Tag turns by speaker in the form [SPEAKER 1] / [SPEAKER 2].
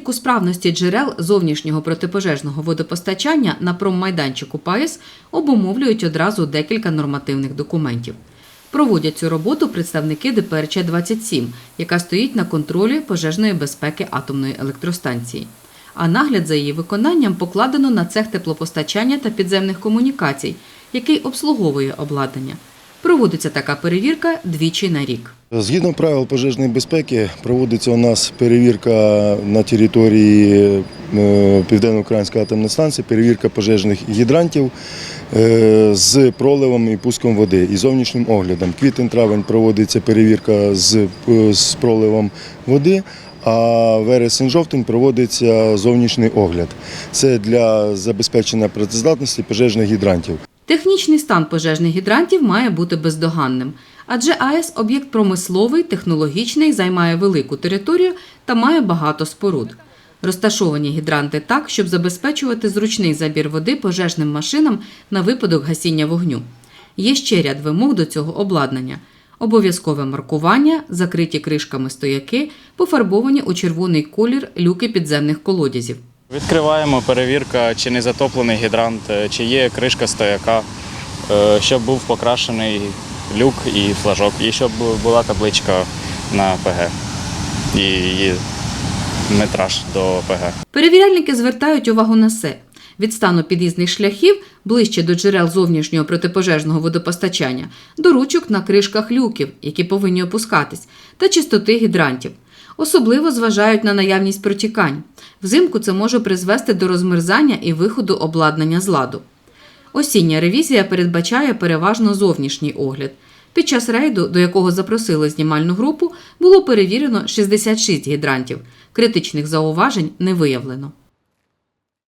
[SPEAKER 1] перевірку справності джерел зовнішнього протипожежного водопостачання на проммайданчику ПАЕС обумовлюють одразу декілька нормативних документів. Проводять цю роботу представники ДПРЧ 27, яка стоїть на контролі пожежної безпеки атомної електростанції. А нагляд за її виконанням покладено на цех теплопостачання та підземних комунікацій, який обслуговує обладнання. Проводиться така перевірка двічі на рік.
[SPEAKER 2] Згідно правил пожежної безпеки, проводиться у нас перевірка на території е, Південно-Української атомної станції, перевірка пожежних гідрантів е, з проливом і пуском води і зовнішнім оглядом. Квітень-травень проводиться перевірка з, е, з проливом води. А вересень-жовтень проводиться зовнішній огляд. Це для забезпечення працездатності пожежних гідрантів.
[SPEAKER 1] Технічний стан пожежних гідрантів має бути бездоганним, адже АЕС об'єкт промисловий, технологічний, займає велику територію та має багато споруд. Розташовані гідранти так, щоб забезпечувати зручний забір води пожежним машинам на випадок гасіння вогню. Є ще ряд вимог до цього обладнання: обов'язкове маркування, закриті кришками стояки, пофарбовані у червоний колір люки підземних колодязів.
[SPEAKER 3] Відкриваємо перевірка, чи не затоплений гідрант, е, чи є кришка стояка, е, щоб був покрашений люк і флажок, і щоб була табличка на ПГ і її метраж до ПГ.
[SPEAKER 1] Перевіряльники звертають увагу на все. Від стану під'їзних шляхів ближче до джерел зовнішнього протипожежного водопостачання, до ручок на кришках люків, які повинні опускатись, та чистоти гідрантів. Особливо зважають на наявність протікань. Взимку це може призвести до розмерзання і виходу обладнання з ладу. Осіння ревізія передбачає переважно зовнішній огляд. Під час рейду, до якого запросили знімальну групу, було перевірено 66 гідрантів. Критичних зауважень не виявлено.